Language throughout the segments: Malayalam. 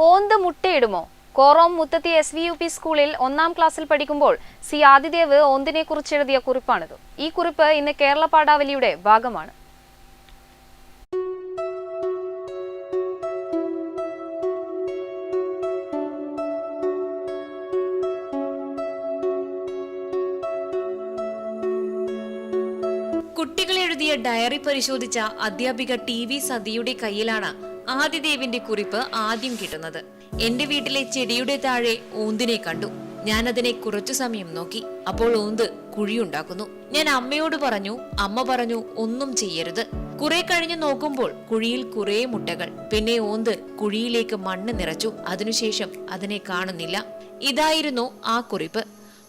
ഓന്ത് മുട്ടയിടുമോ? Korom Muthathi S V U P സ്കൂളിൽ ഒന്നാം ക്ലാസ്സിൽ പഠിക്കുമ്പോൾ സി ആദിദേവ് ഓന്തിനെ കുറിച്ച് എഴുതിയ കുറിപ്പാണിത്. ഈ കുറിപ്പ് ഇന്ന് കേരള പാഠാവലിയുടെ ഭാഗമാണ്. കുട്ടികൾ എഴുതിയ ഡയറി പരിശോധിച്ച അധ്യാപിക ടി വി സതിയുടെ കയ്യിലാണ് ആദിദേവിന്റെ കുറിപ്പ് ആദ്യം കിട്ടുന്നത്. എന്റെ വീട്ടിലെ ചെടിയുടെ താഴെ ഊന്തിനെ കണ്ടു. ഞാൻ അതിനെ കുറച്ചു സമയം നോക്കി. അപ്പോൾ ഊന്ത് കുഴിയുണ്ടാക്കുന്നു. ഞാൻ അമ്മയോട് പറഞ്ഞു അമ്മ പറഞ്ഞു ഒന്നും ചെയ്യരുത്. കുറെ കഴിഞ്ഞു നോക്കുമ്പോൾ കുഴിയിൽ കുറെ മുട്ടകൾ. പിന്നെ ഓന്ത് കുഴിയിലേക്ക് മണ്ണ് നിറച്ചു. അതിനുശേഷം അതിനെ കാണുന്നില്ല. ഇതായിരുന്നു ആ കുറിപ്പ്.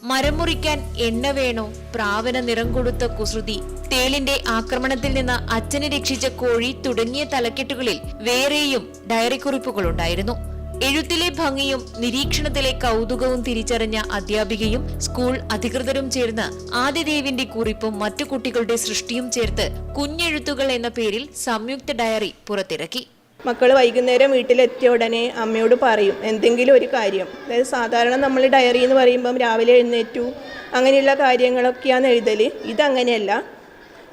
മരം മുറിക്കാൻ എണ്ണ വേണോ? പ്രാവന നിറം കൊടുത്ത കുസൃതി. തേലിന്റെ ആക്രമണത്തിൽ നിന്ന് അച്ഛനെ രക്ഷിച്ച കോഴി തുടങ്ങിയ തലക്കെട്ടുകളിൽ വേറെയും ഡയറി കുറിപ്പുകൾ ഉണ്ടായിരുന്നു എഴുത്തിലെ ഭംഗിയും നിരീക്ഷണത്തിലെ കൗതുകവും തിരിച്ചറിഞ്ഞ അധ്യാപികയും സ്കൂൾ അധികൃതരും ചേർന്ന് ആദിദേവിന്റെ കുറിപ്പും മറ്റു കുട്ടികളുടെ സൃഷ്ടിയും ചേർത്ത് കുഞ്ഞെഴുത്തുകൾ എന്ന പേരിൽ സംയുക്ത ഡയറി പുറത്തിറക്കി. മക്കൾ വൈകുന്നേരം വീട്ടിലെത്തിയ ഉടനെ അമ്മയോട് പറയും എന്തെങ്കിലും ഒരു കാര്യം. അതായത് സാധാരണ നമ്മൾ ഡയറി എന്ന് പറയുമ്പം രാവിലെ എഴുന്നേറ്റു അങ്ങനെയുള്ള കാര്യങ്ങളൊക്കെയാണ് എഴുതൽ ഇതങ്ങനെയല്ല.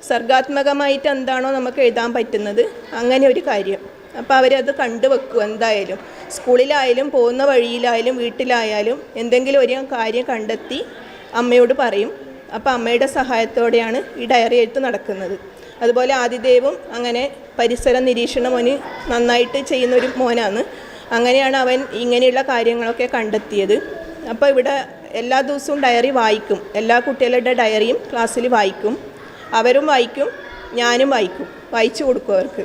സർഗാത്മകമായിട്ട് എന്താണോ നമുക്ക് എഴുതാൻ പറ്റുന്നത് അങ്ങനെ ഒരു കാര്യം. അപ്പോൾ അവരത് കണ്ടുവെക്കും എന്തായാലും. സ്കൂളിലായാലും പോകുന്ന വഴിയിലായാലും വീട്ടിലായാലും എന്തെങ്കിലും ഒരു കാര്യം കണ്ടെത്തി അമ്മയോട് പറയും. അപ്പോൾ അമ്മയുടെ സഹായത്തോടെയാണ് ഈ ഡയറി എഴുത്ത് നടക്കുന്നത്. അതുപോലെ ആദിദേവും അങ്ങനെ പരിസര നിരീക്ഷണം അവന് നന്നായിട്ട് ചെയ്യുന്ന ഒരു മോനാണ്. അങ്ങനെയാണ് അവൻ ഇങ്ങനെയുള്ള കാര്യങ്ങളൊക്കെ കണ്ടെത്തിയത്. അപ്പോൾ ഇവിടെ എല്ലാ ദിവസവും ഡയറി വായിക്കും. എല്ലാ കുട്ടികളുടെ ഡയറിയും ക്ലാസ്സിൽ വായിക്കും. അവരും വായിക്കും ഞാനും വായിക്കും. വായിച്ചു കൊടുക്കും അവർക്ക്.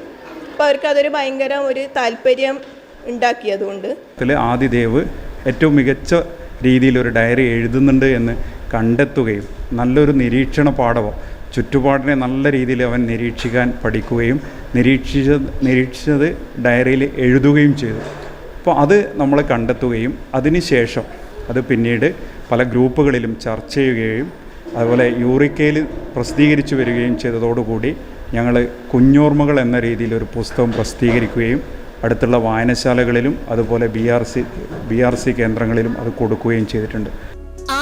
അപ്പോൾ അവർക്ക് അതൊരു ഭയങ്കര ഒരു താല്പര്യം ഉണ്ടാക്കിയതുകൊണ്ട്. ആദിദേവ് ഏറ്റവും മികച്ച രീതിയിൽ ഒരു ഡയറി എഴുതുന്നുണ്ട് എന്ന് കണ്ടെത്തുകയും നല്ലൊരു നിരീക്ഷണ പാഠമോ ചുറ്റുപാടിനെ നല്ല രീതിയിൽ അവൻ നിരീക്ഷിക്കാൻ പഠിക്കുകയും നിരീക്ഷിച്ച നിരീക്ഷിച്ചത് ഡയറിയിൽ എഴുതുകയും ചെയ്തു. അപ്പോൾ അത് നമ്മൾ കണ്ടെത്തുകയും അതിനുശേഷം അത് പിന്നീട് പല ഗ്രൂപ്പുകളിലും ചർച്ച ചെയ്യുകയും അതുപോലെ യൂറിക്കയിൽ പ്രസിദ്ധീകരിച്ചു വരികയും ചെയ്തതോടുകൂടി ഞങ്ങൾ കുഞ്ഞോർമ്മകൾ എന്ന രീതിയിൽ ഒരു പുസ്തകം പ്രസിദ്ധീകരിക്കുകയും അടുത്തുള്ള വായനശാലകളിലും അതുപോലെ B R C B R C കേന്ദ്രങ്ങളിലും അത് കൊടുക്കുകയും ചെയ്തിട്ടുണ്ട്.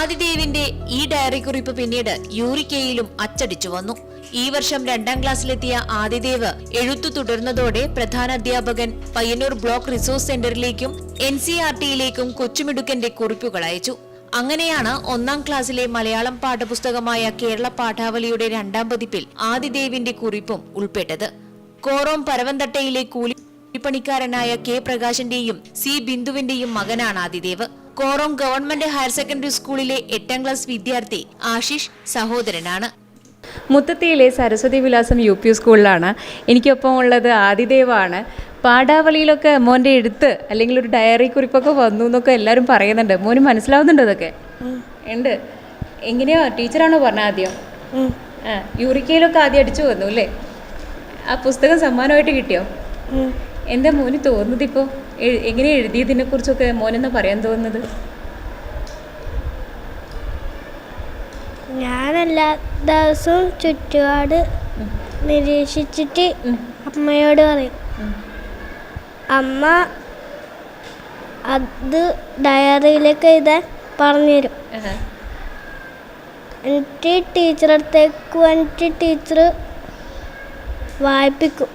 ആദിദേവിന്റെ ഈ ഡയറി കുറിപ്പ് പിന്നീട് യൂറിക്കയിലും അച്ചടിച്ചു വന്നു. ഈ വർഷം രണ്ടാം ക്ലാസ്സിലെത്തിയ ആദിദേവ് എഴുത്തു തുടർന്നതോടെ പ്രധാന അധ്യാപകൻ പയ്യന്നൂർ ബ്ലോക്ക് റിസോഴ്സ് സെന്ററിലേക്കും എൻ സി ആർ ടിയിലേക്കും കൊച്ചുമിടുക്കന്റെ കുറിപ്പുകൾ അയച്ചു. അങ്ങനെയാണ് ഒന്നാം ക്ലാസ്സിലെ മലയാളം പാഠപുസ്തകമായ കേരള പാഠാവലിയുടെ രണ്ടാം പതിപ്പിൽ ആദിദേവിന്റെ കുറിപ്പും ഉൾപ്പെട്ടത്. കോറോം പരവന്തട്ടയിലെ കൂലി പണിക്കാരനായ കെ പ്രകാശന്റെയും സി ബിന്ദുവിന്റെയും മകനാണ് Adidev. Korom government higher secondary സ്കൂളിലെ എട്ടാം ക്ലാസ് വിദ്യാർത്ഥി ആശിഷ് സഹോദരനാണ്. മുത്തത്തിയിലെ സരസ്വതി വിലാസം യു പി സ്കൂളിലാണ്. എനിക്കൊപ്പം ഉള്ളത് ആദിദേവാണ്. പാടാവളിയിലൊക്കെ മോന്റെ എഴുത്ത് അല്ലെങ്കിൽ ഒരു ഡയറി കുറിപ്പൊക്കെ വന്നു എന്നൊക്കെ എല്ലാവരും പറയുന്നുണ്ട്. മോന് മനസ്സിലാവുന്നുണ്ടോ അതൊക്കെ ഉണ്ട്. എങ്ങനെയാ? ടീച്ചറാണോ പറഞ്ഞ ആദ്യം? ആ യൂറിക്കയിലൊക്കെ ആദ്യം അടിച്ചു വന്നു അല്ലേ? ആ പുസ്തകം സമ്മാനമായിട്ട് കിട്ടിയോ? എന്താ മോന് തോന്നുന്നത് ഇപ്പോൾ എങ്ങനെ എഴുതിയതിനെ കുറിച്ചൊക്കെ മോനെന്ന് പറയാൻ തോന്നുന്നത്? ഞാൻ എല്ലാ ദിവസവും ചുറ്റുപാട് നിരീക്ഷിച്ചിട്ട് അമ്മയോട് പറയും. അമ്മ അത് ഡയറിയിലേക്ക് എഴുതാൻ പറഞ്ഞുതരും. എന്നിട്ട് ടീച്ചറടുത്തേക്ക് വന്നിട്ട് ടീച്ചർ വായിപ്പിക്കും.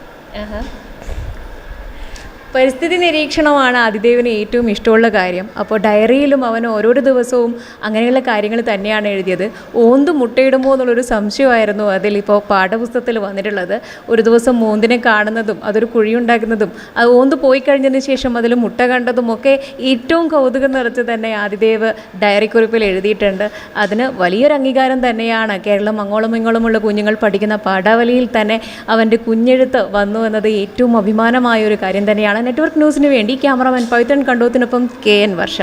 പരിസ്ഥിതി നിരീക്ഷണമാണ് ആദിദേവിന് ഏറ്റവും ഇഷ്ടമുള്ള കാര്യം. അപ്പോൾ ഡയറിയിലും അവൻ ഓരോരോ ദിവസവും അങ്ങനെയുള്ള കാര്യങ്ങൾ തന്നെയാണ് എഴുതിയത്. ഓന്ത് മുട്ടയിടുമോ എന്നുള്ളൊരു സംശയമായിരുന്നു അതിൽ ഇപ്പോൾ പാഠപുസ്തകത്തിൽ വന്നിട്ടുള്ളത്. ഒരു ദിവസം മോന്തിനെ കാണുന്നതും അതൊരു കുഴിയുണ്ടാക്കുന്നതും അത് ഓന്ത് പോയി കഴിഞ്ഞതിന് ശേഷം അതിൽ മുട്ട കണ്ടതും ഒക്കെ ഏറ്റവും കൗതുകം നിറച്ച് തന്നെ ആദിദേവ് ഡയറി കുറിപ്പിൽ എഴുതിയിട്ടുണ്ട്. അതിന് വലിയൊരു അംഗീകാരം തന്നെയാണ്. കേരളം അങ്ങോളം ഇങ്ങോളമുള്ള കുഞ്ഞുങ്ങൾ പഠിക്കുന്ന പാഠാവലിയിൽ തന്നെ അവന്റെ കുഞ്ഞെഴുത്ത് വന്നു എന്നത് ഏറ്റവും അഭിമാനമായ ഒരു കാര്യം തന്നെയാണ്. നെറ്റ്വർക്ക് ന്യൂസിന് വേണ്ടി ക്യാമറാമാൻ പൈത്തൺ കണ്ടോത്തിനൊപ്പം കെ എൻ വർഷ.